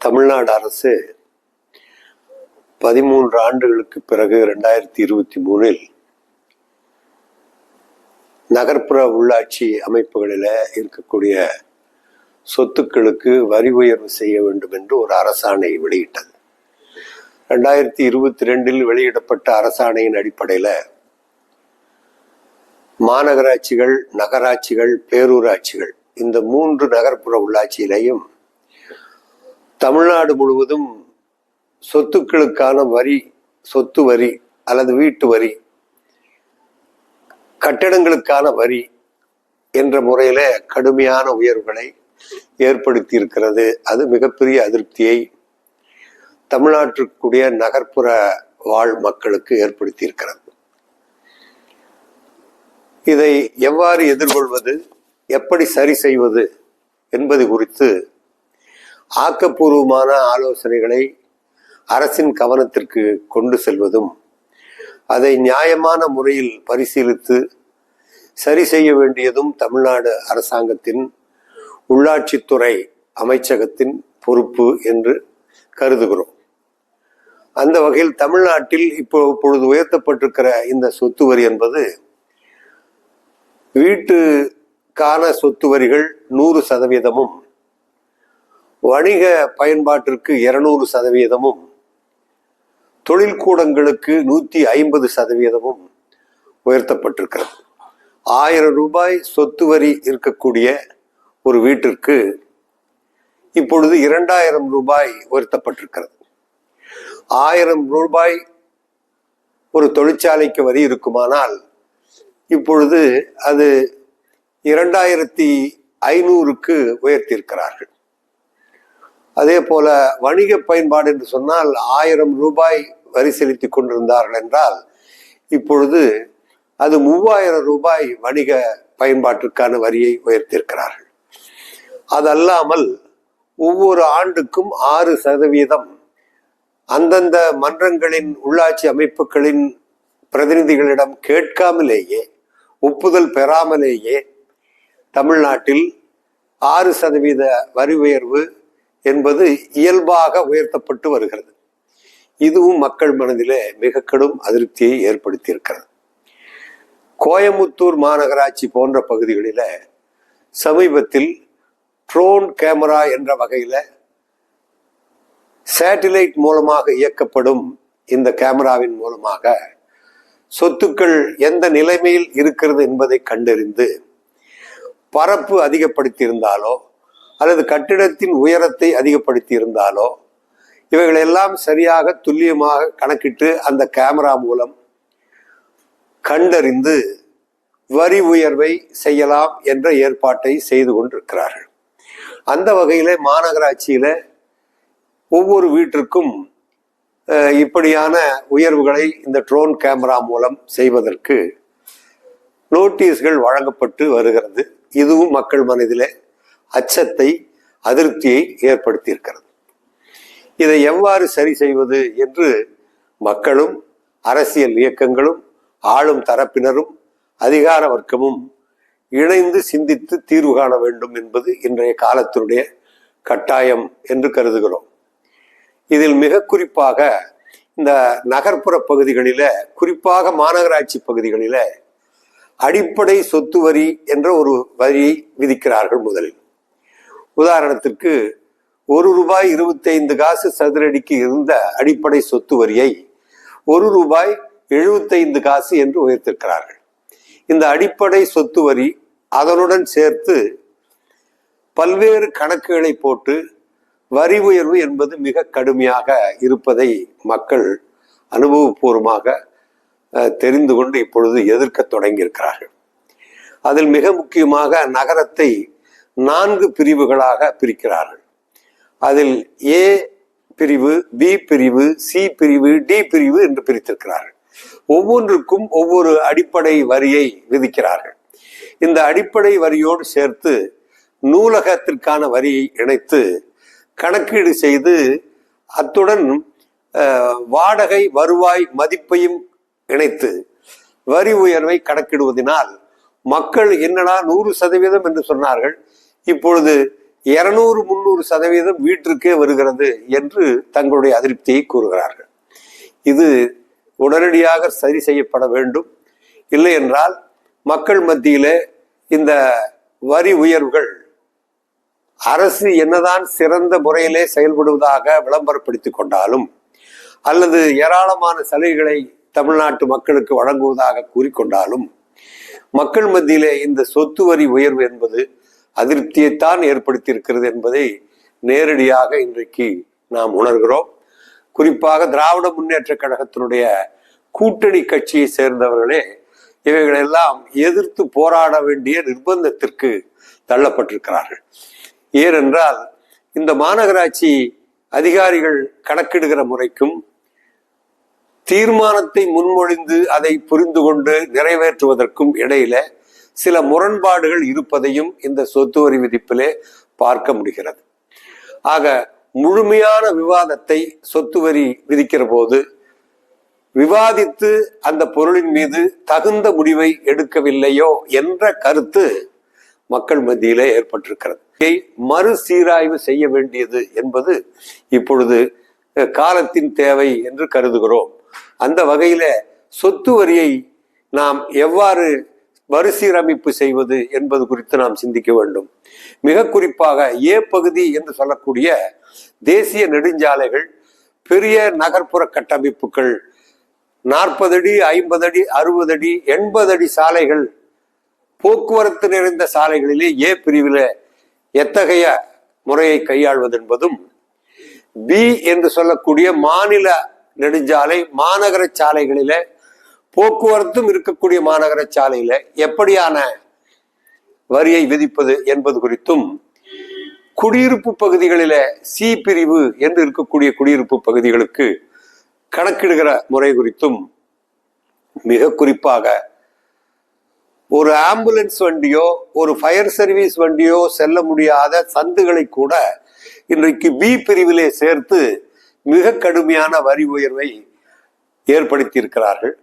தமிழ்நாடு அரசு பதிமூன்று ஆண்டுகளுக்கு பிறகு ரெண்டாயிரத்தி இருபத்தி மூணில் நகர்ப்புற உள்ளாட்சி அமைப்புகளில் இருக்கக்கூடிய சொத்துக்களுக்கு வரி உயர்வு செய்ய வேண்டும் என்று ஒரு அரசாணை வெளியிட்டது. ரெண்டாயிரத்தி இருபத்தி ரெண்டில் வெளியிடப்பட்ட அரசாணையின் அடிப்படையில் மாநகராட்சிகள் நகராட்சிகள் பேரூராட்சிகள் இந்த மூன்று நகர்ப்புற உள்ளாட்சியிலையும் தமிழ்நாடு முழுவதும் சொத்துக்களுக்கான வரி சொத்து வரி அல்லது வீட்டு வரி கட்டிடங்களுக்கான வரி என்ற முறையில் கடுமையான உயர்வுகளை ஏற்படுத்தி இருக்கிறது அது மிகப்பெரிய அதிருப்தியை தமிழ்நாட்டிற்குரிய நகர்ப்புற வாழ் மக்களுக்கு ஏற்படுத்தி இருக்கிறது இதை எவ்வாறு எதிர்கொள்வது எப்படி சரி செய்வது என்பது குறித்து ஆக்கப்பூர்வமான ஆலோசனைகளை அரசின் கவனத்திற்கு கொண்டு செல்வதும் அதை நியாயமான முறையில் பரிசீலித்து சரி செய்ய வேண்டியதும் தமிழ்நாடு அரசாங்கத்தின் உள்ளாட்சித்துறை அமைச்சகத்தின் பொறுப்பு என்று கருதுகிறோம். அந்த வகையில் தமிழ்நாட்டில் இப்போ இப்பொழுது உயர்த்தப்பட்டிருக்கிற இந்த சொத்து வரி என்பது வீட்டுக்கான சொத்து வரிகள் நூறு சதவீதமும் வணிக பயன்பாட்டிற்கு இருநூறு சதவீதமும் தொழில்கூடங்களுக்கு நூற்றி ஐம்பது சதவீதமும் உயர்த்தப்பட்டிருக்கிறது. ஆயிரம் ரூபாய் சொத்து வரி இருக்கக்கூடிய ஒரு வீட்டிற்கு இப்பொழுது இரண்டாயிரம் ரூபாய் உயர்த்தப்பட்டிருக்கிறது. ஆயிரம் ரூபாய் ஒரு தொழிற்சாலைக்கு வரி இருக்குமானால் இப்பொழுது அது இரண்டாயிரத்தி ஐநூறுக்கு உயர்த்தியிருக்கிறார்கள். அதே போல வணிக பயன்பாடு என்று சொன்னால் ஆயிரம் ரூபாய் வரி செலுத்தி கொண்டிருந்தார்கள் என்றால் இப்பொழுது அது மூவாயிரம் ரூபாய் வணிக பயன்பாட்டிற்கான வரியை உயர்த்தியிருக்கிறார்கள். அதல்லாமல் ஒவ்வொரு ஆண்டுக்கும் ஆறு சதவீதம் அந்தந்த மன்றங்களின் உள்ளாட்சி அமைப்புகளின் பிரதிநிதிகளிடம் கேட்காமலேயே ஒப்புதல் பெறாமலேயே தமிழ்நாட்டில் ஆறு சதவீத வரி உயர்வு என்பது இயல்பாக உயர்த்தப்பட்டு வருகிறது. இதுவும் மக்கள் மனதிலே மிக கடும் அதிருப்தியை ஏற்படுத்தி இருக்கிறது கோயமுத்தூர் மாநகராட்சி போன்ற பகுதிகளில் சமீபத்தில் ட்ரோன் கேமரா என்ற வகையில் சேட்டிலைட் மூலமாக இயக்கப்படும் இந்த கேமராவின் மூலமாக சொத்துக்கள் எந்த நிலைமையில் இருக்கிறது என்பதை கண்டறிந்து பரப்பு அதிகப்படுத்தியிருந்தாலோ அல்லது கட்டிடத்தின் உயரத்தை அதிகப்படுத்தி இருந்தாலோ இவைகளெல்லாம் சரியாக துல்லியமாக கணக்கிட்டு அந்த கேமரா மூலம் கண்டறிந்து வரி உயர்வை செய்யலாம் என்ற ஏற்பாட்டை செய்து கொண்டிருக்கிறார்கள். அந்த வகையில் மாநகராட்சியில் ஒவ்வொரு வீட்டிற்கும் இப்படியான உயர்வுகளை இந்த ட்ரோன் கேமரா மூலம் செய்வதற்கு நோட்டீஸ்கள் வழங்கப்பட்டு வருகிறது. இதுவும் மக்கள் மனதிலே அச்சத்தை அதிருப்தியை ஏற்படுத்தியிருக்கிறது. இதை எவ்வாறு சரி செய்வது என்று மக்களும் அரசியல் இயக்கங்களும் ஆளும் தரப்பினரும் அதிகார வர்க்கமும் இணைந்து சிந்தித்து தீர்வு காண வேண்டும் என்பது இன்றைய காலத்தினுடைய கட்டாயம் என்று கருதுகிறோம். இதில் மிக குறிப்பாக இந்த நகர்ப்புற பகுதிகளில குறிப்பாக மாநகராட்சி பகுதிகளில அடிப்படை சொத்து வரி என்ற ஒரு வரியை விதிக்கிறார்கள் முதலில். உதாரணத்திற்கு ஒரு ரூபாய் இருபத்தைந்து காசு சதுரடிக்கு இருந்த அடிப்படை சொத்து வரியை ஒரு ரூபாய் எழுபத்தைந்து காசு என்று உயர்த்திருக்கிறார்கள். இந்த அடிப்படை சொத்து வரி அதனுடன் சேர்த்து பல்வேறு கணக்குகளை போட்டு வரி உயர்வு என்பது மிக கடுமையாக இருப்பதை மக்கள் அனுபவபூர்வமாக தெரிந்து கொண்டு இப்பொழுது எதிர்க்க தொடங்கியிருக்கிறார்கள். அதில் மிக முக்கியமாக நகரத்தை நான்கு பிரிவுகளாக பிரிக்கிறார்கள். அதில் ஏ பிரிவு பி பிரிவு சி பிரிவு டி பிரிவு என்று பிரித்திருக்கிறார்கள். ஒவ்வொன்றுக்கும் ஒவ்வொரு அடிப்படை வரியை விதிக்கிறார்கள். இந்த அடிப்படை வரியோடு சேர்த்து நூலகத்திற்கான வரியை இணைத்து கணக்கீடு செய்து அத்துடன் வாடகை வருவாய் மதிப்பையும் இணைத்து வரி உயர்வை கணக்கிடுவதனால் மக்கள் என்னடா நூறு சதவீதம் என்று சொன்னார்கள் இப்பொழுது இருநூறு முந்நூறு சதவீதம் வீட்டிற்கே வருகிறது என்று தங்களுடைய அதிருப்தியை கூறுகிறார்கள். இது உடனடியாக சரி செய்யப்பட வேண்டும். இல்லை என்றால் மக்கள் மத்தியிலே இந்த வரி உயர்வுகள் அரசு என்னதான் சிறந்த முறையிலே செயல்படுவதாக விளம்பரப்படுத்திக் கொண்டாலும் அல்லது ஏராளமான சலுகைகளை தமிழ்நாட்டு மக்களுக்கு வழங்குவதாக கூறிக்கொண்டாலும் மக்கள் மத்தியிலே இந்த சொத்து வரி உயர்வு என்பது அதிருப்தியைத்தான் ஏற்படுத்தியிருக்கிறது என்பதை நேரடியாக இன்றைக்கு நாம் உணர்கிறோம். குறிப்பாக திராவிட முன்னேற்ற கழகத்தினுடைய கூட்டணி கட்சியை சேர்ந்தவர்களே இவைகளெல்லாம் எதிர்த்து போராட வேண்டிய நிர்பந்தத்திற்கு தள்ளப்பட்டிருக்கிறார்கள். ஏனென்றால் இந்த மாநகராட்சி அதிகாரிகள் கணக்கிடுகிற முறைக்கும் தீர்மானத்தை முன்மொழிந்து அதை புரிந்து கொண்டு நிறைவேற்றுவதற்கும் இடையில சில முரண்பாடுகள் இருப்பதையும் இந்த சொத்து வரி விதிப்பிலே பார்க்க முடிகிறது. ஆக முழுமையான விவாதத்தை சொத்து வரி விதிக்கிற போது விவாதித்து அந்த பொருளின் மீது தகுந்த முடிவை எடுக்கவில்லையோ என்ற கருத்து மக்கள் மத்தியிலே ஏற்பட்டிருக்கிறது. மறுசீராய்வு செய்ய வேண்டியது என்பது இப்பொழுது காலத்தின் தேவை என்று கருதுகிறோம். அந்த வகையில சொத்து வரியை நாம் எவ்வாறு மறுசீரமைப்பு செய்வது என்பது குறித்து நாம் சிந்திக்க வேண்டும். மிக குறிப்பாக ஏ பகுதி என்று சொல்லக்கூடிய தேசிய நெடுஞ்சாலைகள் பெரிய நகர்ப்புற கட்டமைப்புகள் நாற்பது அடி ஐம்பது அடி அறுபது அடி எண்பது அடி சாலைகள் போக்குவரத்து நிறைந்த சாலைகளிலே ஏ பிரிவில் எத்தகைய முறையை கையாள்வது என்பதும் பி என்று சொல்லக்கூடிய மாநில நெடுஞ்சாலை மாநகர சாலைகளில போக்குவரத்தும் இருக்கக்கூடிய மாநகர சாலையில எப்படியான வரியை விதிப்பது என்பது குறித்தும் குடியிருப்பு பகுதிகளில சி பிரிவு என்று இருக்கக்கூடிய குடியிருப்பு பகுதிகளுக்கு கணக்கிடுகிற முறை குறித்தும் மிக குறிப்பாக ஒரு ஆம்புலன்ஸ் வண்டியோ ஒரு ஃபயர் சர்வீஸ் வண்டியோ செல்ல முடியாத சந்துகளை கூட இன்றைக்கு பி பிரிவிலே சேர்த்து மிக கடுமையான வரி உயர்வை ஏற்படுத்தி இருக்கிறார்கள்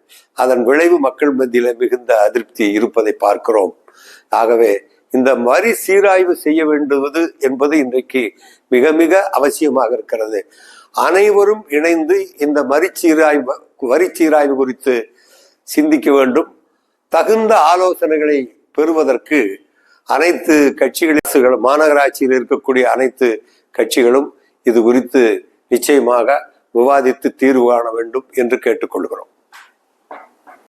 அதன் விளைவு மக்கள் மத்தியில் மிகுந்த அதிருப்தி இருப்பதை பார்க்கிறோம். ஆகவே இந்த வரி சீராய்வு செய்ய வேண்டுவது என்பது இன்றைக்கு மிக மிக அவசியமாக இருக்கிறது. அனைவரும் இணைந்து இந்த மறு சீராய்வு வரி சீராய்வு குறித்து சிந்திக்க வேண்டும். தகுந்த ஆலோசனைகளை பெறுவதற்கு அனைத்து கட்சிகளும் மாநகராட்சியில் இருக்கக்கூடிய அனைத்து கட்சிகளும் இது குறித்து நிச்சயமாக விவாதித்து தீர்வு காண வேண்டும் என்று கேட்டுக்கொள்கிறோம்.